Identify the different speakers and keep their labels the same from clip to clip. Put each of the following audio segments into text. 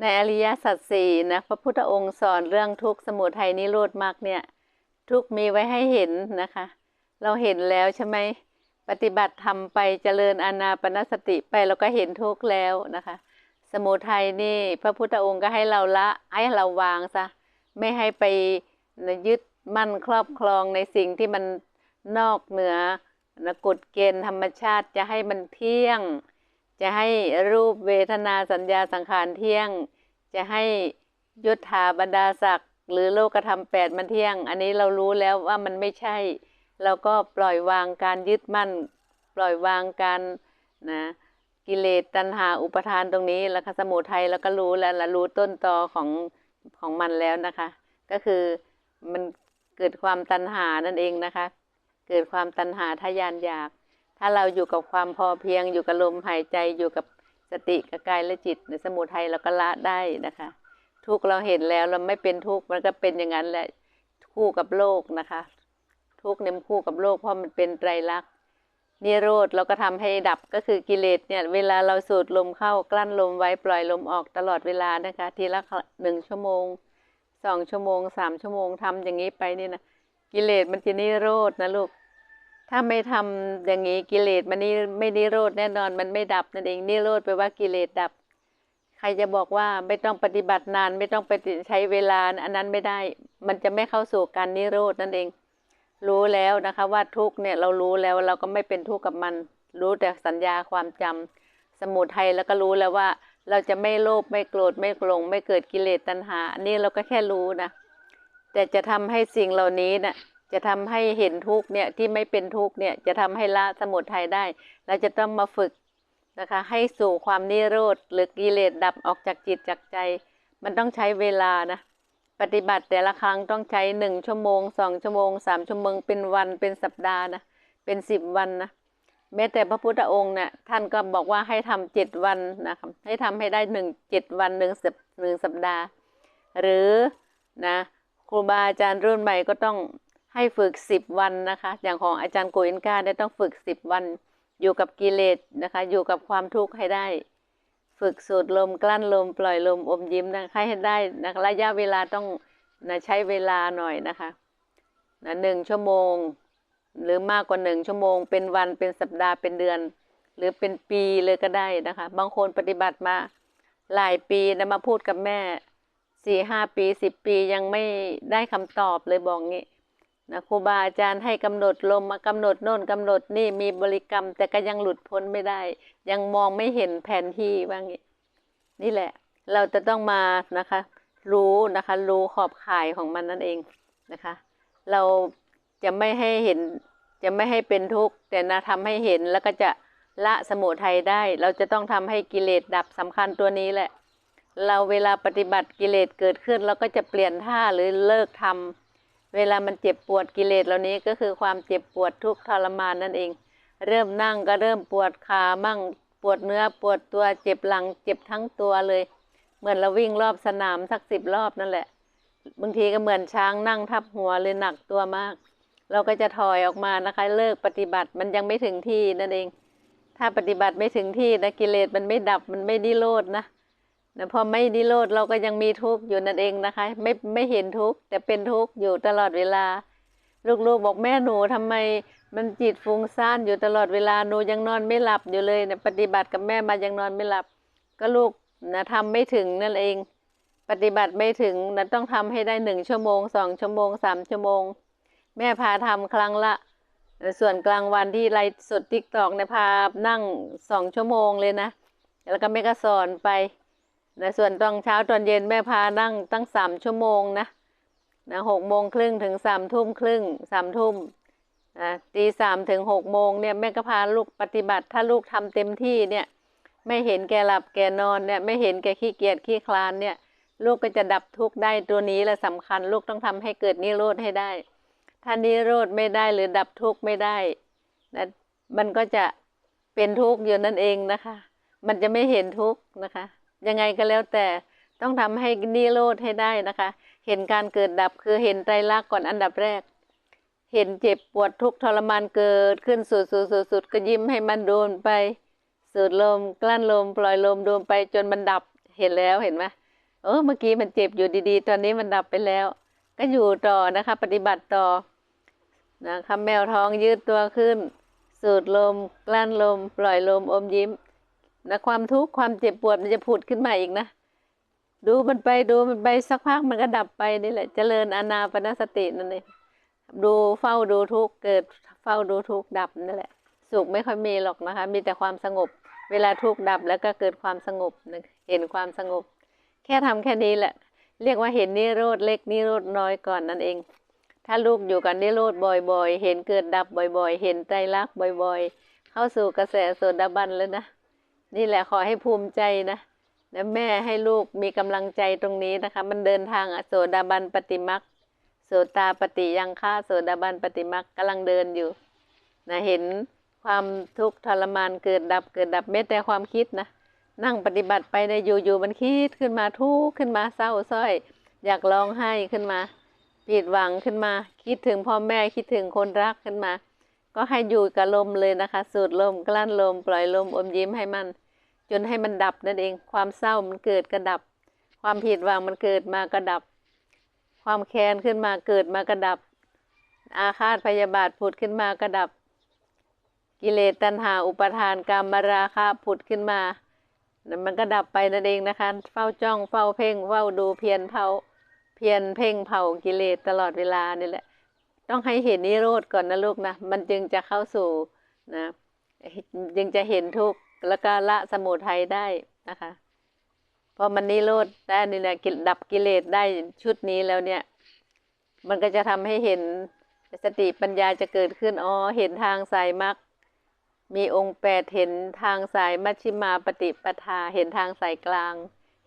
Speaker 1: ในอริยสัจสี่นะพระพุทธองค์สอนเรื่องทุกข์สมุทัยนิโรธมรรคเนี่ย ทุกมีไว้ให้เห็นนะคะ เราเห็นแล้วใช่ไหมปฏิบัติทำไปเจริญอานาปนสติไปเราก็เห็นทุกข์แล้วนะคะ สมุทัยนี่พระพุทธองค์ก็ให้เราละให้เราวางซะไม่ให้ไปยึดมั่นครอบครองในสิ่งที่มันนอกเหนือนะกฎเกณฑ์ธรรมชาติจะให้มันเที่ยง จะให้รูปเวทนาสัญญาสังขารเที่ยง จะให้ยุทธาบรรดาศักดิ์หรือโลกธรรมแปดมันเที่ยง อันนี้เรารู้แล้วว่ามันไม่ใช่ เราก็ปล่อยวางการยึดมั่น ปล่อยวางการนะกิเลสตัณหาอุปทานตรงนี้แล้วก็สมุทัยแล้วก็รู้แล้วละรู้ต้นตอของของมันแล้วนะคะ ก็คือมันเกิดความตัณหานั่นเองนะคะ เกิดความตัณหาทยานอยาก ถ้าเราอยู่กับความพอเพียง อยู่กับลมหายใจอยู่กับสติกับกายและจิตในสมุทัยเราก็ละได้นะคะ ทุกเราเห็นแล้วเราไม่เป็นทุกข์มันก็เป็นอย่างนั้นแหละคู่กับโลกนะคะ ทุกเนี่ยมันคู่กับโลกเพราะมันเป็นไตรลักษณ์นิโรธเราก็ทำให้ดับก็คือกิเลสเนี่ยเวลาเราสูดลมเข้ากลั้นลมไว้ปล่อยลมออกตลอดเวลานะคะ ทีละหนึ่งชั่วโมงสองชั่วโมงสามชั่วโมงทำอย่างนี้ไปนี่นะกิเลสมันจะนิโรธนะลูก ถ้าไม่ทำอย่างนี้กิเลสมันนี่ไม่นิโรธแน่นอนมันไม่ดับนั่นเองนิโรธแปลว่ากิเลสดับ ใครจะบอกว่าไม่ต้องปฏิบัตินาน ไม่ต้องไปใช้เวลาอันนั้นไม่ได้ มันจะไม่เข้าสู่การนิโรธนั่นเอง รู้แล้วนะคะว่าทุกเนี่ยเรารู้แล้วเราก็ไม่เป็นทุกข์กับมัน รู้แต่สัญญาความจำสมุทัยแล้วก็รู้แล้วว่า เราจะไม่โลภไม่โกรธไม่โกรงไม่เกิดกิเลสตัณหา อันนี้เราก็แค่รู้นะแต่จะทำให้สิ่งเหล่านี้นะ่ะ จะทำให้เห็นทุกเนี่ยที่ไม่เป็นทุกเนี่ยจะทำให้ละสมุทัยได้ เราจะต้องมาฝึกนะคะ ให้สู่ความนิโรธหรือกิเลสดับออกจากจิตจากใจ มันต้องใช้เวลานะ ปฏิบัติแต่ละครั้งต้องใช้หนึ่งชั่วโมงสองชั่วโมงสามชั่วโมงเป็นวันเป็นสัปดาห์นะเป็นสิบวันนะแม้แต่พระพุทธองค์เนี่ยท่านก็บอกว่าให้ทำเจ็ดวันนะครับให้ทำให้ได้หนึ่งเจ็ดวันหนึ่งสัปหนึ่งสัปดาห์ หรือนะครูบาอาจารย์รุ่นใหม่ก็ต้อง ให้ฝึกสิบวันนะคะ อย่างของอาจารย์โกอินกาได้ต้องฝึกสิบวัน อยู่กับกิเลสนะคะ อยู่กับความทุกข์ให้ได้ ฝึกสูดลมกลั้นลมปล่อยลมอมยิ้มนะคะให้ได้นะระยะเวลาต้องนะใช้เวลาหน่อยนะคะนะหนึ่งชั่วโมง หรือมากกว่าหนึ่งชั่วโมง เป็นวันเป็นสัปดาห์เป็นเดือน หรือเป็นปีเลยก็ได้นะคะ บางคนปฏิบัติมาหลายปีนะมาพูดกับแม่สี่ห้าปีสิบปียังไม่ได้คำตอบเลยบอกงี้ นะครูบาอาจารย์ให้กำหนดลมมากำหนดโน่นกำหนดนี่มีบริกรรม แต่ก็ยังหลุดพ้นไม่ได้ ยังมองไม่เห็นแผนที่ว่างี้นี่แหละ เราจะต้องมานะคะ รู้นะคะ รู้ขอบข่ายของมันนั่นเองนะคะ เราจะไม่ให้เห็นจะไม่ให้เป็นทุกข์แต่นะทำให้เห็นแล้วก็จะละสมุทัยได้ เราจะต้องทำให้กิเลสดับสำคัญตัวนี้แหละ เราเวลาปฏิบัติกิเลสเกิดขึ้น เราก็จะเปลี่ยนท่าหรือเลิกทำ เวลามันเจ็บปวดกิเลสเหล่านี้ก็คือความเจ็บปวดทุกข์ทรมานนั่นเอง เริ่มนั่งก็เริ่มปวดขามั่งปวดเนื้อปวดตัวเจ็บหลังเจ็บทั้งตัวเลย เหมือนเราวิ่งรอบสนามสักสิบรอบนั่นแหละ บางทีก็เหมือนช้างนั่งทับหัวเลยหนักตัวมาก เราก็จะถอยออกมานะคะ เลิกปฏิบัติมันยังไม่ถึงที่นั่นเอง ถ้าปฏิบัติไม่ถึงที่นะกิเลสมันไม่ดับมันไม่นิโรธนะ นะพอไม่นิโรธเราก็ยังมีทุกข์อยู่นั่นเองนะคะ ไม่ไม่เห็นทุกข์แต่เป็นทุกข์อยู่ตลอดเวลา ลูกๆบอกแม่หนูทำไมมันจิตฟุ้งซ่านอยู่ตลอดเวลาหนูยังนอนไม่หลับอยู่เลยนะปฏิบัติกับแม่มายังนอนไม่หลับ ก็ลูกนะทำไม่ถึงนั่นเอง ปฏิบัติไม่ถึงนะต้องทำให้ได้หนึ่งชั่วโมงสองชั่วโมงสามชั่วโมง แม่พาทำครั้งละ ส่วนกลางวันที่ไลฟ์สดทิกตอกเนี่ยพานั่งสองชั่วโมงเลยนะ แล้วก็แม่ก็สอนไป นะส่วนตอนเช้าตอนเย็นแม่พานั่งตั้งสามชั่วโมงนะนะหกโมงครึ่งถึงสามทุ่มครึ่งสามทุ่มนะตีสามถึงหกโมงเนี่ยแม่ก็พาลูกปฏิบัติ ถ้าลูกทำเต็มที่เนี่ยไม่เห็นแกหลับแกนอนเนี่ยไม่เห็นแกขี้เกียจขี้คลานเนี่ย ลูกก็จะดับทุกข์ได้ตัวนี้แหละสำคัญ ลูกต้องทำให้เกิดนิโรธให้ได้ ถ้านิโรธไม่ได้หรือดับทุกข์ไม่ได้นะมันก็จะเป็นทุกข์อยู่นั่นเองนะคะ มันจะไม่เห็นทุกข์นะคะ ยังไงก็แล้วแต่ต้องทำให้นิโรธให้ได้นะคะ เห็นการเกิดดับคือเห็นไตรลักษณ์ก่อนอันดับแรก เห็นเจ็บปวดทุกทรมานเกิดขึ้นสุดสุดสุดสุดก็ยิ้มให้มันโดนไปสูดลมกลั้นลม ปล่อยลมโดนไปจนมันดับเห็นแล้วเห็นไหมเออเมื่อกี้มันเจ็บอยู่ดีๆ ตอนนี้มันดับไปแล้ว ก็อยู่ต่อนะคะ ปฏิบัติต่อนะคะแมวท้องยืดตัวขึ้น สูดลม กลั้นลม ปล่อยลมอมยิ้ม นะความทุกข์ความเจ็บปวดมันจะผุดขึ้นมาอีกนะ ดูมันไปดูมันไปสักพักมันก็ดับไปนี่แหละ เจริญอานาปนสตินั่นเองดูเฝ้าดูทุกเกิดเฝ้าดูทุกดับนั่นแหละ สุขไม่ค่อยมีหรอกนะคะ มีแต่ความสงบ เวลาทุกข์ดับแล้วก็เกิดความสงบนะเห็นความสงบ แค่ทำแค่นี้แหละ เรียกว่าเห็นนิโรธเล็กนิโรธน้อยก่อนนั่นเอง ถ้าลูกอยู่กับนิโรธบ่อย ๆ เห็นเกิดดับบ่อย ๆ เห็นไตรลักบ่อย ๆ เข้าสู่กระแสโสดาบันแล้วนะ นี่แหละขอให้ภูมิใจนะและแม่ให้ลูกมีกำลังใจตรงนี้นะคะ มันเดินทางอโสดาบันปฏิมักโสตาปฏิยังฆ่าโสดาบันปฏิมักกำลังเดินอยู่นะเห็นความทุกข์ทรมานเกิดดับเกิดดับแม้แต่ความคิดนะนั่งปฏิบัติไปในอยู่ๆมันคิดขึ้นมาทุกข์ขึ้นมาเศร้าส้อย อยากร้องไห้ขึ้นมาผิดหวังขึ้นมา คิดถึงพ่อแม่คิดถึงคนรักขึ้นมา ก็ให้อยู่กับลมเลยนะคะ สูดลมกลั้นลม ปล่อยลมอมยิ้มให้มัน จนให้มันดับนั่นเอง ความเศร้ามันเกิดกระดับ ความผิดหวังมันเกิดมากระดับ ความแค้นขึ้นมาเกิดมากระดับ อาฆาตพยาบาทผุดขึ้นมากระดับ กิเลสตัณหาอุปทานกรรมราคะผุดขึ้นมา มันก็ดับไปนั่นเองนะคะ เฝ้าจ้องเฝ้าเพ่งเฝ้าดูเพียรเผาเพียรเพ่งเผากิเลสตลอดเวลานี่แหละ ต้องให้เห็นนิโรธก่อนนะลูกนะ มันจึงจะเข้าสู่นะ จึงจะเห็นทุกข์ แล้วก็ละสมุทัยได้นะคะพอมันนิโรธได้นี่แหละดับกิเลสได้ชุดนี้แล้วเนี่ย มันก็จะทำให้เห็นสติปัญญาจะเกิดขึ้นอ๋อเห็นทางสายมรรคมีองค์แปดเห็นทางสายมัชฌิมาปฏิปทา เห็นทางสายกลาง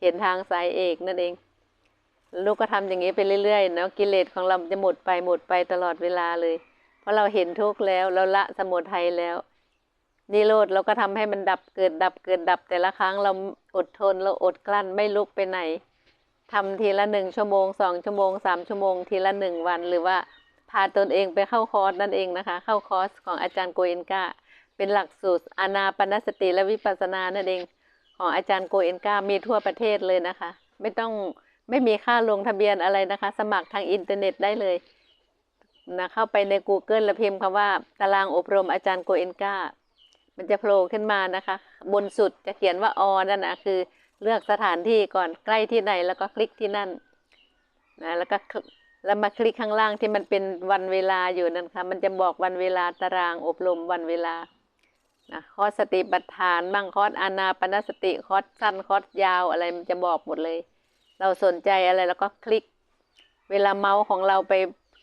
Speaker 1: เห็นทางสายเอกนั่นเอง ลูกก็ทำอย่างนี้ไปเรื่อยๆเนาะกิเลสของเราจะหมดไปหมดไปตลอดเวลาเลย เพราะเราเห็นทุกข์แล้วเราละสมุทัยแล้ว นิโรธเราก็ทำให้มันดับเกิดดับเกิดดับแต่ละครั้งเราอดทนเราอดกลั้นไม่ลุกไปไหนทำทีละหนึ่งชั่วโมงสองชั่วโมงสามชั่วโมงทีละหนึ่งวัน หรือว่าพาตนเองไปเข้าคอร์สนั่นเองนะคะ เข้าคอร์สของอาจารย์โกเอนกาเป็นหลักสูตรอานาปนสติและวิปัสสนานั่นเอง ของอาจารย์โกเอนกามีทั่วประเทศเลยนะคะ ไม่ต้องไม่มีค่าลงทะเบียนอะไรนะคะ สมัครทางอินเทอร์เน็ตได้เลยนะเข้าไปใน Google แล้วพิมพ์คำว่าตารางอบรมอาจารย์โกเอนกา มันจะโผล่ขึ้นมานะคะ บนสุดจะเขียนว่าออนั่นนะคือเลือกสถานที่ก่อนใกล้ที่ไหนแล้วก็คลิกที่นั่นนะแล้วก็แล้วมาคลิกข้างล่างที่มันเป็นวันเวลาอยู่นั่นค่ะมันจะบอกวันเวลาตารางอบรมวันเวลานะคอร์สสติปัฏฐานมั่งคอร์สอานาปนสติคอร์สสั้นคอร์สยาวอะไรมันจะบอกหมดเลย เราสนใจอะไรแล้วก็คลิก เวลาเมาส์ของเราไป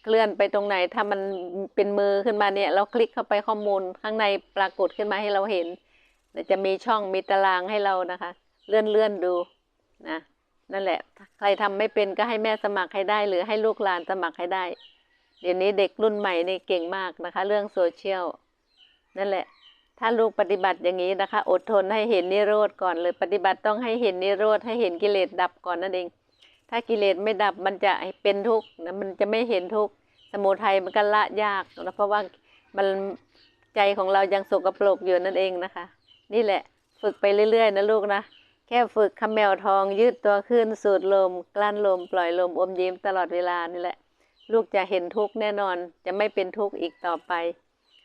Speaker 1: เคลื่อนไปตรงไหนถ้ามันเป็นมือขึ้นมาเนี่ยเราคลิกเข้าไปข้อมูลข้างในปรากฏขึ้นมาให้เราเห็นจะมีช่องมีตารางให้เรานะคะ เลื่อนเลื่อนดูนะนั่นแหละ ใครทำไม่เป็นก็ให้แม่สมัครให้ได้ หรือให้ลูกหลานสมัครให้ได้ เดี๋ยวนี้เด็กรุ่นใหม่นี่เก่งมากนะคะ เรื่องโซเชียลนั่นแหละ ถ้าลูกปฏิบัติอย่างนี้นะคะ อดทนให้เห็นนิโรธก่อนเลยปฏิบัติต้องให้เห็นนิโรธให้เห็นกิเลสดับก่อนนั่นเองถ้ากิเลสไม่ดับมันจะเป็นทุกข์นะมันจะไม่เห็นทุกข์ สมุทัยมันก็ละยากนะเพราะว่ามันใจของเรายังสกปรกอยู่นั่นเองนะคะ นี่แหละฝึกไปเรื่อยๆนะลูกนะแค่ฝึกคำแมวทองยืดตัวขึ้นสูดลม กลั้นลม ปล่อยลมอมยิ้มตลอดเวลานี่แหละ ลูกจะเห็นทุกข์แน่นอนจะไม่เป็นทุกข์อีกต่อไป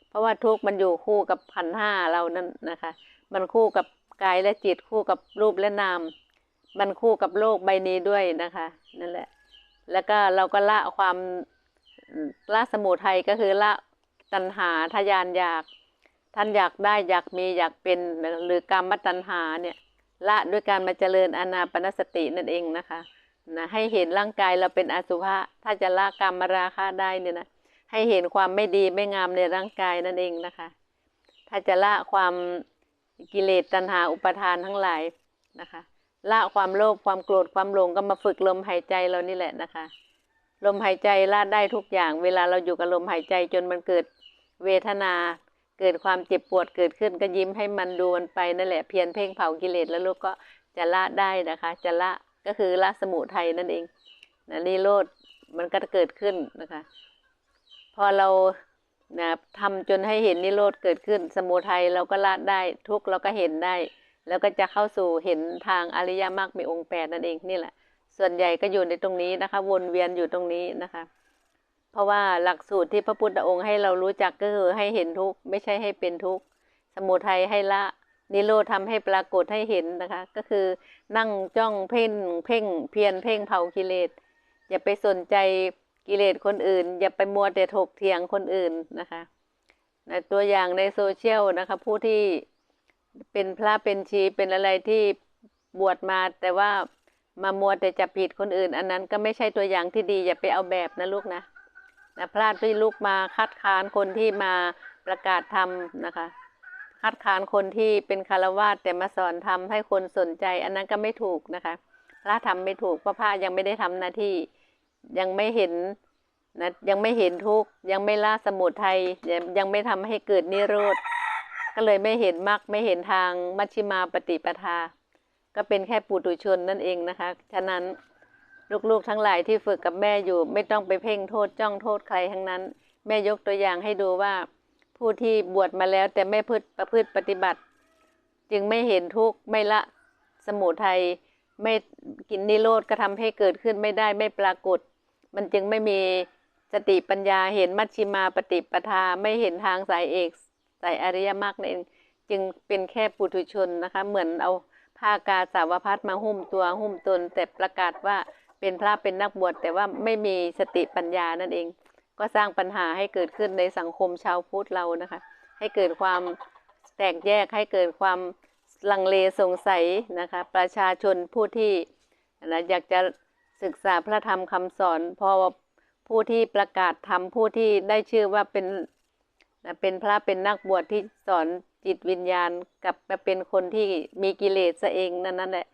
Speaker 1: เพราะว่าทุกข์มันอยู่คู่กับพันห้าเรานั่นนะคะ มันคู่กับกายและจิตคู่กับรูปและนาม มันคู่กับโลกใบนี้ด้วยนะคะนั่นแหละ แล้วก็เราก็ละความ ละสมุทัยก็คือละตัณหาทยานอยากท่านอยากได้อยากมีอยากเป็นหรือกรรมตัณหาเนี่ยละด้วยการมาเจริญอานาปนสตินั่นเองนะคะนะให้เห็นร่างกายเราเป็นอสุภะถ้าจะละกรรมราคะได้เนี่ยนะให้เห็นความไม่ดีไม่งามในร่างกายนั่นเองนะคะ ถ้าจะละความกิเลสตัณหาอุปทานทั้งหลายนะคะละความโลภความโกรธความหลงก็มาฝึกลมหายใจเรานี่แหละนะคะ ลมหายใจละได้ทุกอย่าง เวลาเราอยู่กับลมหายใจจนมันเกิดเวทนา เกิดความเจ็บปวดเกิดขึ้นก็ยิ้มให้มันดูมันไปนั่นแหละเพียรเพ่งเผากิเลสแล้วลูกก็จะละได้นะคะ จะละก็คือละสมุทัยนั่นเองนะนิโรธมันก็เกิดขึ้นนะคะ พอเรานะทำจนให้เห็นนิโรธเกิดขึ้น สมุทัยเราก็ละได้ทุกเราก็เห็นได้ แล้วก็จะเข้าสู่เห็นทางอริยมรรคมีองค์แปดนั่นเองนี่แหละ ส่วนใหญ่ก็อยู่ในตรงนี้นะคะ วนเวียนอยู่ตรงนี้นะคะ เพราะว่าหลักสูตรที่พระพุทธองค์ให้เรารู้จักก็คือให้เห็นทุกข์ไม่ใช่ให้เป็นทุกข์สมุทัยให้ละนิโรธทำให้ปรากฏให้เห็นนะคะ ก็คือนั่งจ้องเพ่งเพ่งเพียรเพ่งเผากิเลสอย่าไปสนใจกิเลสคนอื่น อย่าไปมัวแต่ถกเถียงคนอื่นนะคะนะตัวอย่างในโซเชียลนะคะ ผู้ที่เป็นพระเป็นชีเป็นอะไรที่บวชมาแต่ว่า มามัวแต่จับผิดคนอื่น อันนั้นก็ไม่ใช่ตัวอย่างที่ดีอย่าไปเอาแบบนะลูกนะนะพลาดที่ลูกมาคัดค้านคนที่มาประกาศธรรมนะคะ คัดค้านคนที่เป็นคารวาสแต่มาสอนทำให้คนสนใจ อันนั้นก็ไม่ถูกนะคะ พระทำไม่ถูกเพราะพระยังไม่ได้ทำหน้าที่ยังไม่เห็นนะยังไม่เห็นทุกยังไม่ละสมุทัยยังยังไม่ทำให้เกิดนิโรธก็เลยไม่เห็นมรรคไม่เห็นทางมัชฌิมาปฏิปทา ก็เป็นแค่ปุถุชนนั่นเองนะคะ ฉะนั้นลูกๆทั้งหลายที่ฝึกกับแม่อยู่ ไม่ต้องไปเพ่งโทษจ้องโทษใครทั้งนั้น แม่ยกตัวอย่างให้ดูว่า ผู้ที่บวชมาแล้วแต่ไม่พฤติประพฤติปฏิบัติ จึงไม่เห็นทุกข์ไม่ละสมุทัยไม่กินนิโรธก็ทำให้เกิดขึ้นไม่ได้ไม่ปรากฏ มันจึงไม่มีสติปัญญาเห็นมัชฌิมาปฏิปทาไม่เห็นทางสายเอกสายอริยมรรคนั่นเองจึงเป็นแค่ปุถุชนนะคะ เหมือนเอา ผ้ากาสาวพัดมาหุ้มตัวหุ้มตนแต่ประกาศว่าเป็นพระเป็นนักบวชแต่ว่าไม่มีสติปัญญานั่นเอง ก็สร้างปัญหาให้เกิดขึ้นในสังคมชาวพุทธเรานะคะ ให้เกิดความแตกแยกให้เกิดความลังเลสงสัยนะคะ ประชาชนผู้ที่นะอยากจะศึกษาพระธรรมคำสอนพอผู้ที่ประกาศธรรมผู้ที่ได้ชื่อว่าเป็นนะเป็นพระเป็นนักบวชที่สอน จิตวิญญาณกลับมาเป็นคนที่มีกิเลสซะเองนั่นนั่นแหละ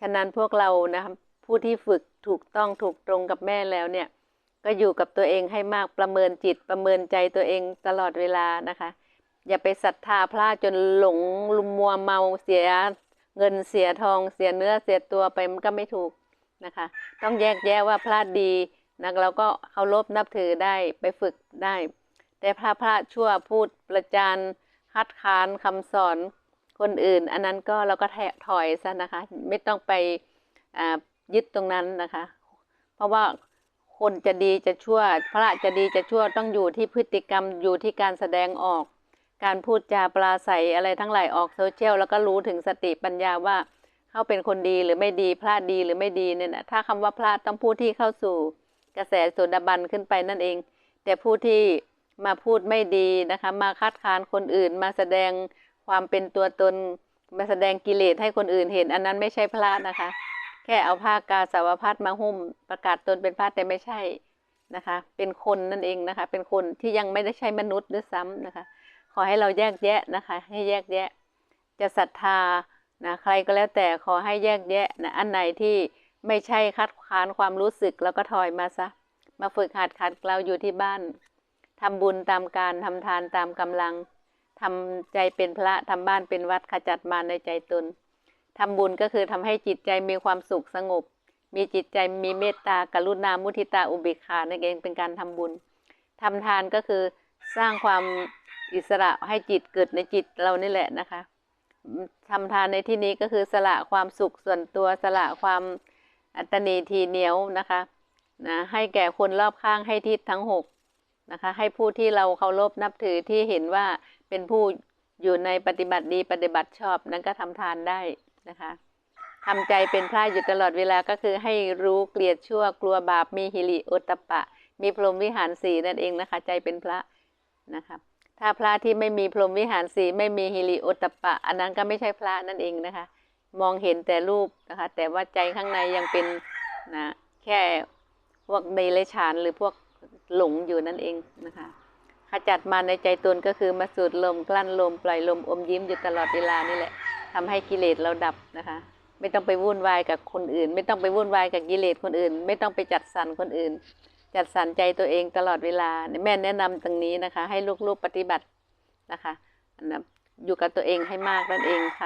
Speaker 1: ฉะนั้นพวกเรานะคะผู้ที่ฝึกถูกต้องถูกตรงกับแม่แล้วเนี่ย ก็อยู่กับตัวเองให้มากประเมินจิตประเมินใจตัวเองตลอดเวลานะคะ อย่าไปศรัทธาพระจนหลงลุมมัวเมาเสียเงินเสียทองเสียเนื้อเสียตัวไปมันก็ไม่ถูกนะคะ ต้องแยกแยะว่าพระดีนะเราก็เคารพนับถือได้ไปฝึกได้ แต่พระพระชั่วพูดประจาน คัดค้านคำสอนคนอื่น อันนั้นก็เราก็แถถอยซะนะคะ ไม่ต้องไปยึดตรงนั้นนะคะ เพราะว่าคนจะดีจะชั่ว พระจะดีจะชั่วต้องอยู่ที่พฤติกรรมอยู่ที่การแสดงออก การพูดจาปราศัยอะไรทั้งหลายออกโซเชียลแล้วก็รู้ถึงสติปัญญาว่าเขาเป็นคนดีหรือไม่ดีพระดีหรือไม่ดีเนี่ยนะถ้าคำว่าพระต้องพูดที่เข้าสู่กระแสโสดาบันขึ้นไปนั่นเอง แต่ผู้ที่ มาพูดไม่ดีนะคะ มาคัดค้านคนอื่น มาแสดงความเป็นตัวตน มาแสดงกิเลสให้คนอื่นเห็น อันนั้นไม่ใช่พระนะคะ แค่เอาผ้ากาสาวพัดมาหุ้มประกาศตนเป็นพระแต่ไม่ใช่นะคะ เป็นคนนั่นเองนะคะ เป็นคนที่ยังไม่ได้ใช่มนุษย์ด้วยซ้ำนะคะ ขอให้เราแยกแยะนะคะ ให้แยกแยะ จะศรัทธานะใครก็แล้วแต่ขอให้แยกแยะนะอันไหนที่ไม่ใช่คัดค้านความรู้สึกแล้วก็ถอยมาซะ มาฝึกหัดขัดเกลาอยู่ที่บ้าน ทำบุญตามการทำทานตามกำลังทำใจเป็นพระทำบ้านเป็นวัดขจัดมารในใจตนทำบุญก็คือทำให้จิตใจมีความสุขสงบ มีจิตใจมีเมตตากรุณามุทิตาอุเบกขานั่นเองเป็นการทำบุญทำทานก็คือสร้างความอิสระให้จิตเกิดในจิตเรานี่แหละนะคะทำทานในที่นี้ก็คือสละความสุขส่วนตัวสละความอัตนีทีเหนียวนะคะนะให้แก่คนรอบข้างให้ทิศทั้งหก นะคะ ให้ผู้ที่เราเคารพนับถือที่เห็นว่าเป็นผู้อยู่ในปฏิบัติดีปฏิบัติชอบนั้นก็ทำทานได้นะคะทำใจเป็นพระอยู่ตลอดเวลาก็คือให้รู้เกลียดชั่วกลัวบาปมีหิริโอตตปปะ มีพรหมวิหารสีนั่นเองนะคะ ใจเป็นพระนะคะถ้าพระที่ไม่มีพรหมวิหารสีไม่มีหิริโอตตปปะ อันนั้นก็ไม่ใช่พระนั่นเองนะคะ มองเห็นแต่รูปนะคะ แต่ว่าใจข้างในยังเป็นนะแค่พวกเดรัจฉานหรือพวก หลงอยู่นั่นเองนะคะขจัดมาในใจตนก็คือมาสูดลมกลั้นลมปล่อยลมอมยิ้มอยู่ตลอดเวลานี่แหละทำให้กิเลสเราดับนะคะ ไม่ต้องไปวุ่นวายกับคนอื่น ไม่ต้องไปวุ่นวายกับกิเลสคนอื่น ไม่ต้องไปจัดสรรคนอื่น จัดสรรใจตัวเองตลอดเวลาแม่แนะนำตรงนี้นะคะ ให้ลูกๆปฏิบัตินะคะอยู่กับตัวเองให้มากนั่นเองค่ะ